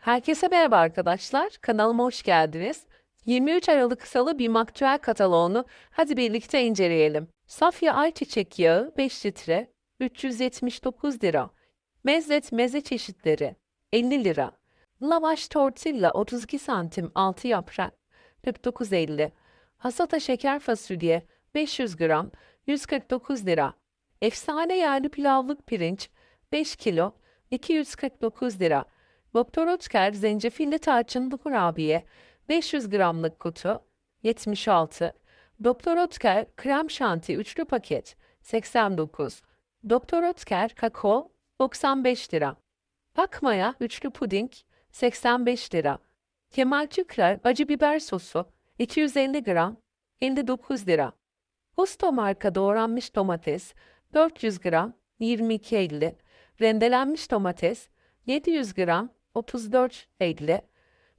Herkese merhaba arkadaşlar. Kanalıma hoş geldiniz. 23 Aralık Salı bir maktüel kataloğunu hadi birlikte inceleyelim. Safya ayçiçek yağı 5 litre 379 lira. Mezlet meze çeşitleri 50 lira. Lavaş tortilla 32 santim 6 yaprak 49.50. Hasata şeker fasulye 500 gram 149 lira. Efsane yerli pilavlık pirinç 5 kilo 249 lira. Doktor Oetker zencefilli tarçınlı kurabiye 500 gramlık kutu 76. Doktor Oetker krem şanti üçlü paket 89. Doktor Oetker kakao 95 lira. Pakmaya üçlü puding 85 lira. Kemal Çükrer acı biber sosu 250 gram 59 lira. Gusto marka doğranmış domates 400 gram 22.50. Rendelenmiş domates 700 gram 34.50.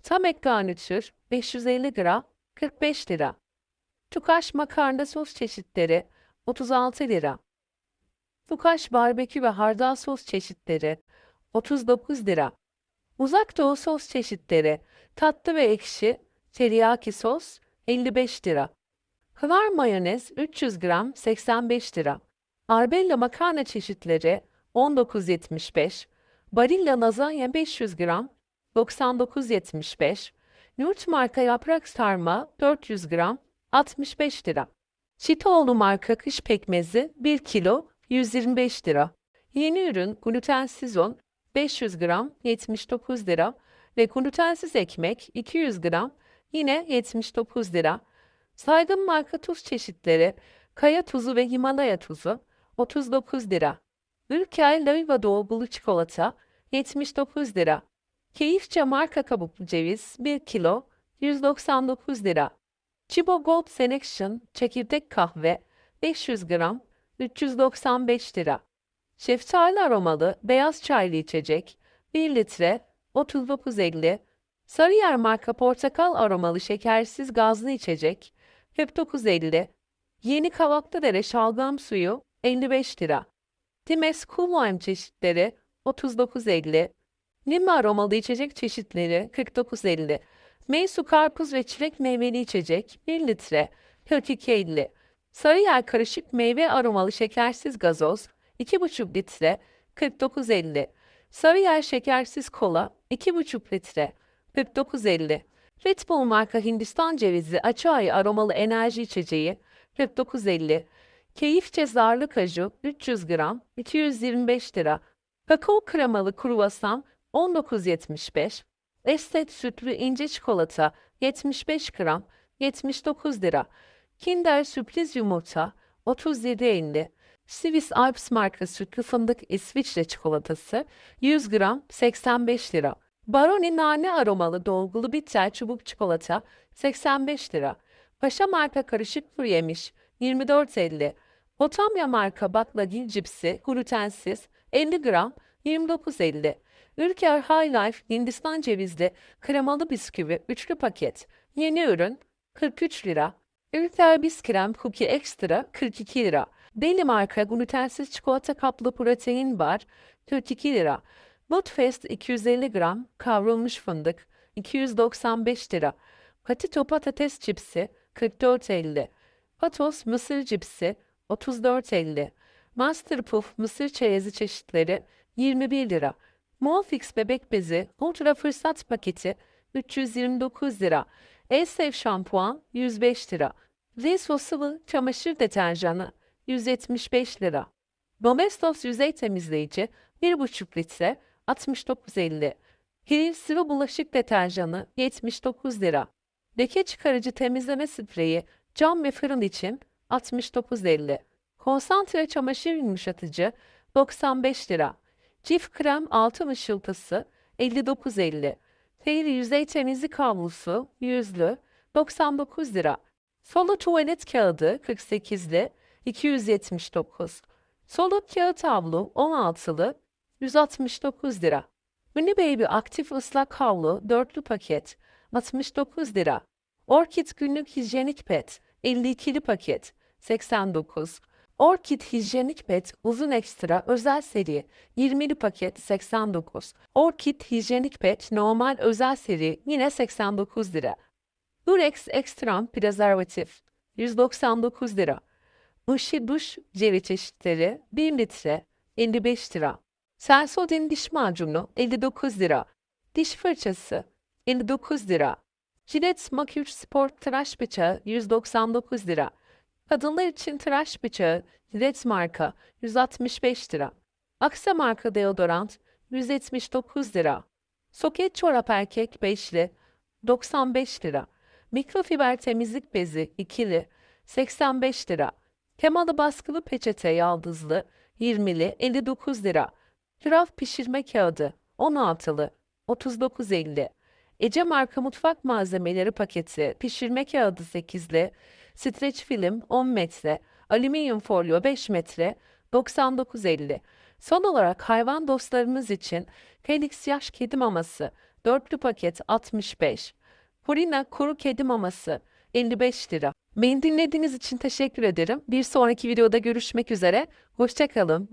Tam ek garnitür 550 gram 45 lira. Tukaş makarna sos çeşitleri 36 lira. Tukaş barbekü ve hardal sos çeşitleri 39 lira. Uzak doğu sos çeşitleri tatlı ve ekşi teriyaki sos 55 lira. Kıvar mayonez 300 gram 85 lira. Arbella makarna çeşitleri 19.75. Barilla lazanya 500 gram 99.75. Nurt marka yaprak sarma 400 gram 65 lira. Çitoğlu marka kış pekmezi 1 kilo 125 lira. Yeni ürün glutensiz un 500 gram 79 lira ve glutensiz ekmek 200 gram yine 79 lira. Saygın marka tuz çeşitleri kaya tuzu ve Himalaya tuzu 39 lira. Ülker Leyva dolgulu çikolata 79 lira. Keyifçe marka kabuklu ceviz 1 kilo 199 lira. Chibo Gold Selection çekirdek kahve 500 gram 395 lira. Şeftali aromalı beyaz çaylı içecek 1 litre 39.50. Sarıyer marka portakal aromalı şekersiz gazlı içecek 49.50. Yeni Kavaklıdere şalgam suyu 55 lira. Dimes Cool Lime çeşitleri 39.50. Lima aromalı içecek çeşitleri 49.50. Meysu karpuz ve çilek meyveli içecek 1 litre 42.50. Sarıyer karışık meyve aromalı şekersiz gazoz 2,5 litre 49.50. Sarıyer şekersiz kola 2,5 litre 49.50. Red Bull marka Hindistan cevizi açay aromalı enerji içeceği 49.50. Keyifçe zarlı kaju 300 gram 225 lira. Kakao kremalı kruvasan 19.75. Estet sütlü ince çikolata 75 gram 79 lira. Kinder sürpriz yumurta 37.50. Swiss Alps marka sütlü fındık İsviçre çikolatası 100 gram 85 lira. Baroni nane aromalı dolgulu bitter çubuk çikolata 85 lira. Paşa marka karışık kuru yemiş 24.50. Potamya marka baklagil cipsi glutensiz 50 gram 29.50. Ülker High Life Hindistan cevizli kremalı bisküvi üçlü paket. Yeni ürün 43 lira. Ülker Biskrem Cookie Extra 42 lira. Deli marka glutensiz çikolata kaplı protein bar 42 lira. Butfest 250 gram kavrulmuş fındık 295 lira. Patito patates cipsi 44.50. Patos mısır cipsi 34.50. Master Puff mısır çerezi çeşitleri 21 lira. Molfix bebek bezi ultra fırsat paketi 329 lira. Elsev şampuan 105 lira. Zeso sıvı çamaşır deterjanı 175 lira. Domestos yüzey temizleyici 1,5 litre 69.50. Hilal sıvı bulaşık deterjanı 79 lira. Leke çıkarıcı temizleme spreyi cam ve fırın için 69.50. Konsantre çamaşır yumuşatıcı 95 lira. Çift krem altın ışıltısı 59.50. Fairy yüzey temizlik havlusu yüzlü 99 lira. Solo tuvalet kağıdı 48'li 279. Solo kağıt havlu 16'lı 169 lira. Mini Baby aktif ıslak havlu dörtlü paket 69 lira. Orkid günlük hijyenik pet 52'li paket 89. Orkid hijyenik pet uzun ekstra özel seri 20'li paket 89. Orkid hijyenik pet normal özel seri yine 89 lira. Durex Extram prezervatif 199 lira. Işi duş jeli çeşitleri 1 litre 55 lira. Sensodyne diş macunu 59 lira. Diş fırçası 59 lira. Gillette Makyaj Sport tıraş bıçağı 199 lira. Kadınlar için tıraş bıçağı Gillette marka 165 lira. Aksa marka deodorant 179 lira. Soket çorap erkek beşli 95 lira. Mikrofiber temizlik bezi ikili 85 lira. Temalı baskılı peçete yaldızlı 20'li 59 lira. Kiraf pişirme kağıdı 16'lı 39.50. Ece marka mutfak malzemeleri paketi pişirme kağıdı 8'li, streç film 10 metre, alüminyum folyo 5 metre 99.50. Son olarak hayvan dostlarımız için Felix yaş kedi maması dörtlü paket 65. Purina kuru kedi maması 55 lira. Beni dinlediğiniz için teşekkür ederim. Bir sonraki videoda görüşmek üzere. Hoşçakalın.